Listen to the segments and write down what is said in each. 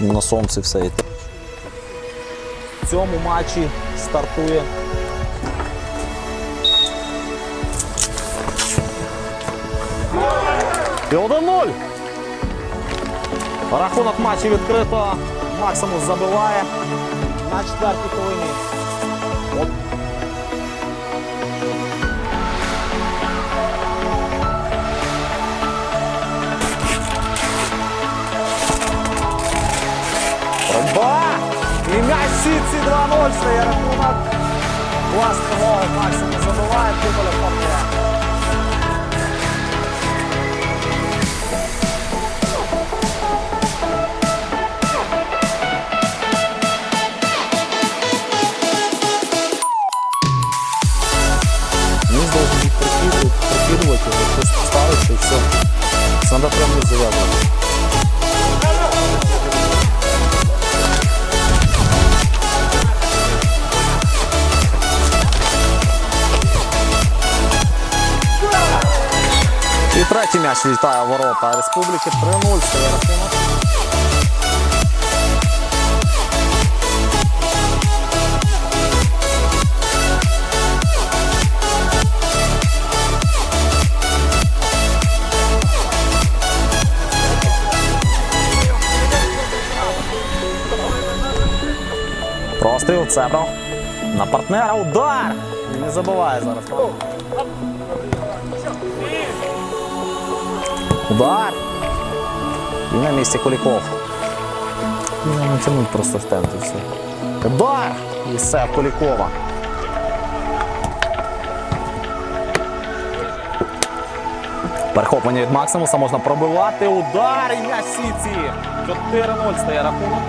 На сонці все йде. В цьому матчі стартує. І 1-0. Рахунок матчі відкрито. Максимус забиває на четвертій хвилині. І м'яч в сітці 2-0 стає рахунок. Класний гол Максимус забиває, Типоля помне. Низ должен быть прокидывать, прокидывать его, просто ставить и все. Надо прям не завязывать. третій м'яч літає в ворота Республіки 3-0 стає рахунок. Простріл Цебро. На партнера удар! І не забуває зараз. Удар! І на місці Куліков. Не натягнуть просто в все. Удар! І все, Кулікова. Перехоплення від Максимуса можна пробивати. Удар і на сіці. 4-0 стає рахунок.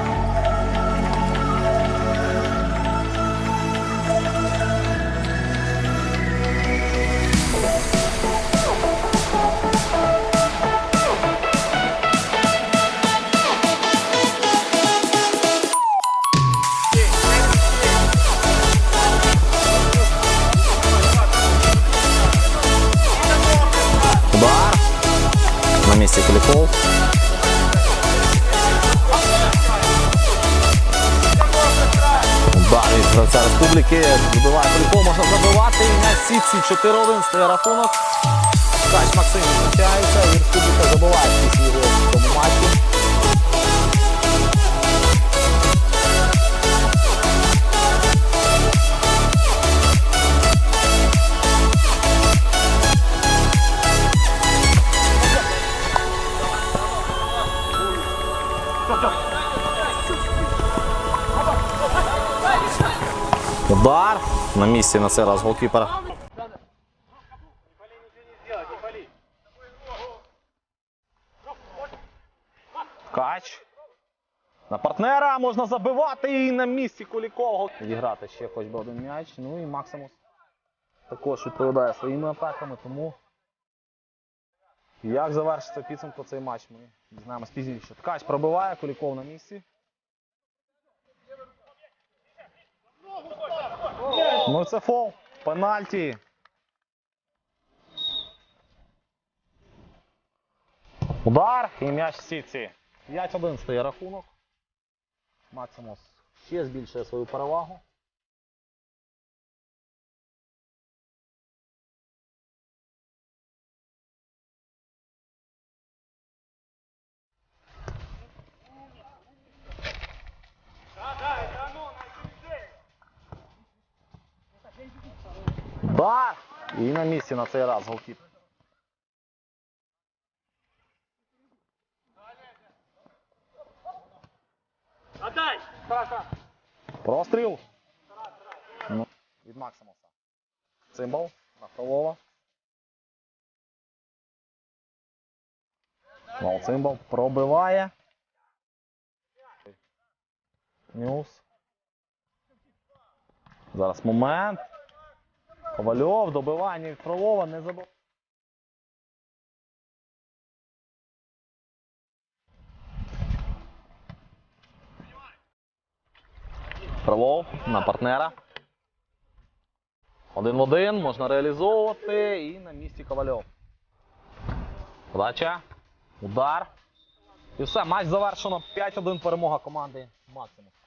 Місці Куліков. Гравця республіки. Вибиває Куліков, можна забивати. І на сітці 4-1 стає рахунок. Ткач Максим відзначається і республіка забиває його в цьому матчі. Удар. На місці на цей раз голкіпер. Ткач. На партнера можна забивати і на місці Куліков. Відіграти ще хоч би один м'яч. Ну і Максимус також відповідає своїми атаками, тому як завершиться підсумку цей матч, ми дізнаємось пізніше. Ткач пробиває, Куліков на місці. Ну це фол. Пенальті. Удар і м'яч Сіці. сітці. 5-1 стає рахунок. Максимус ще збільшує свою перевагу. Удар! І на місці на цей раз голкіп. Отдай! Простріл. Ну, від Максимуса. Цимбал на Фролова. Знову цимбал пробиває. Ньюс. Зараз момент. Ковальов, добивання від Фролова, не забив. Фролов на партнера. Один в один можна реалізовувати і на місці Ковальов. Подача. Удар. І все, матч завершено. 5-1 перемога команди Максимус.